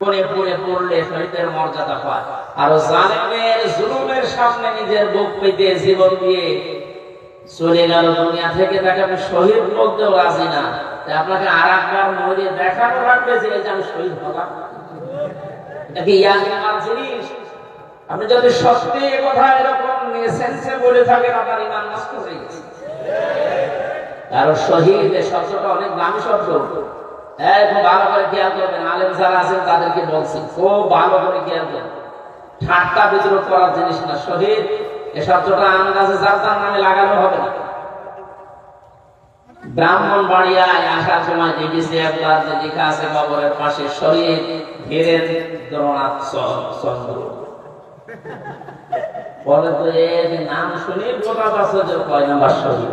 পড়ে পড়ে পড়লে শহীদের মর্যাদা পায়। আর জালেমের জুলুমের সামনে নিজের বুক পেতে জীবন দিয়ে চলে গেল দুনিয়া থেকে, তাকে আমি শহীদ বলতেও রাজি না। আপনাকে আর একবার মরে যে আমি শহীদ হলাম। আপনি যদি সত্যি কথা এরকম সেন্সে বলে থাকেন, আপনার ইমান নষ্ট হয়ে গেছে। কারণ শহীদ শব্দটা অনেক দামি শব্দ। খুব ভালো করে খেয়াল করবেন। আলেম যারা আছেন, তাদেরকে বলছি, খুব ভালো করে খেয়াল করবেন। ঠাট্টা বিদ্রোহ করার জিনিস না, শহীদ। এ শব্দটা আন্দাজে যার নামে লাগানো হবে না। ব্রাহ্মণ বাড়িয়ায় আসার সময় দেখেছি একবার যে লেখা আছে, কবরের পাশে, শহীদ ধীরেন্দ্রনাথ চন্দ্র। পরে তো এর নাম শুনে যাচ্ছে যে কয় নম্বর শহীদ।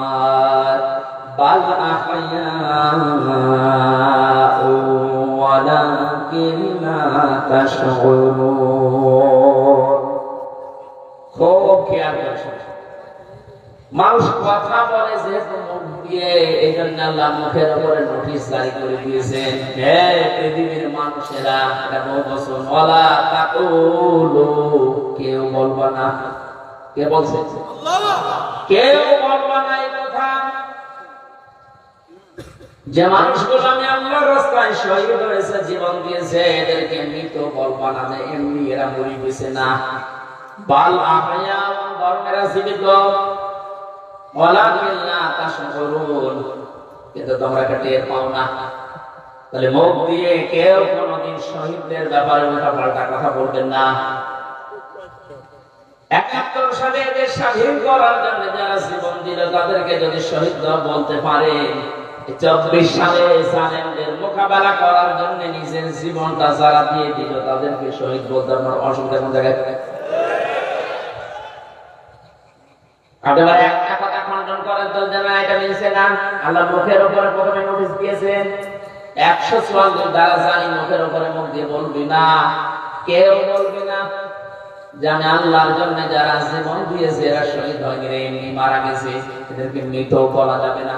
তাশউরুন খুব খেয়াল মানুষ কথা বলে যেহেতু মুখ দিয়ে এই জন্য আল্লাহ মুখের উপরে নোটিশ জারি করে দিয়েছেন হে পৃথিবীর মানুষেরা এটা বছর বলা তাকুলু কেউ বলবা না। কে বলছে? কেউ বলবা না যে মানুষগুলো আমি আল্লাহর রাস্তায় শহীদ হয়েছে, জীবন দিয়েছে, এদেরকে মৃত বলবা না এমনি এরা মরি গেছে না। বাল আহয়া জীবিত কিন্তু তোমরা পাও না। তাহলে মুখ দিয়ে কেউ কোনোদিন শহীদদের ব্যাপারে উল্টা পাল্টা কথা বলবেন না। একাত্তর সালে এদের স্বাধীন করার জন্য যারা জীবন দিল, তাদেরকে যদি শহীদ বলতে পারে চব্বিশ সালে জালেমদের মোকাবেলা করার জন্য নিজের জীবনটা দিয়ে দিল, তাদেরকে শহীদ বলতে আপনার অসুবিধা কোন জায়গায়? একশো মুখের উপরে না না। জানে যারা জীবন দিয়েছে, এরা শহীদ মারা গেছে, এদেরকে মৃত বলা যাবে না।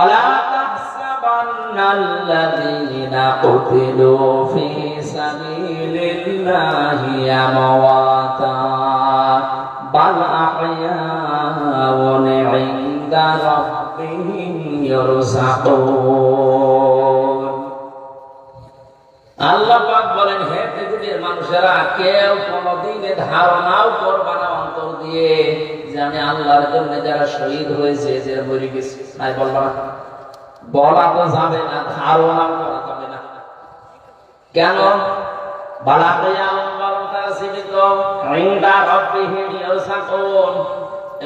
অলা তাহসাবান্নাল্লাযীনা কুতিলু ফি সাবিলিল্লাহি আমওয়াতা বাল আহয়াউন ইনদা রাব্বিহিম ইরসাকুন আল্লাহ পাক বলেন, হে পৃথিবীর মানুষেরা, কেউ কোনদিন ধারণাও করবা না অন্তর দিয়ে। যে আমি আল্লাহর জন্য যারা শহীদ হয়েছে মরে গেছে। তাই বলবা বলা তো যাবে না ধারণা করা যাবে না। কেন? বালা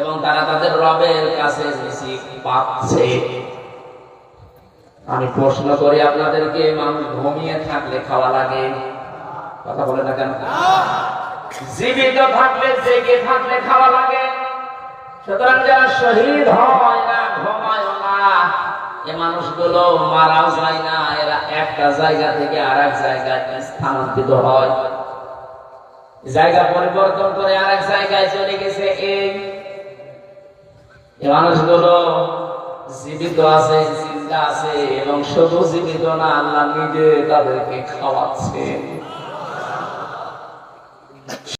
এবং তারা তাদের রবের কাছে পাচ্ছে। আমি প্রশ্ন করি আপনাদেরকে মানুষ ঘুমিয়ে থাকলে খাওয়া লাগে? কথা বলে না কেন জীবিত থাকলে জেগে থাকলে খাওয়া লাগে? সুতরাং যারা শহীদ হয় না, ঘুমায় না, এ মানুষগুলো মারাও যায় না, এরা একটা জায়গা থেকে আর এক জায়গায় স্থানান্তরিত হয়। জায়গা পরিবর্তন করে আরেক জায়গায় চলে গেছে এই মানুষগুলো জীবিত আছে, জিন্দা আছে, এবং শুধু জীবিত না, আল্লাহ নিজে তাদেরকে খাওয়াচ্ছে।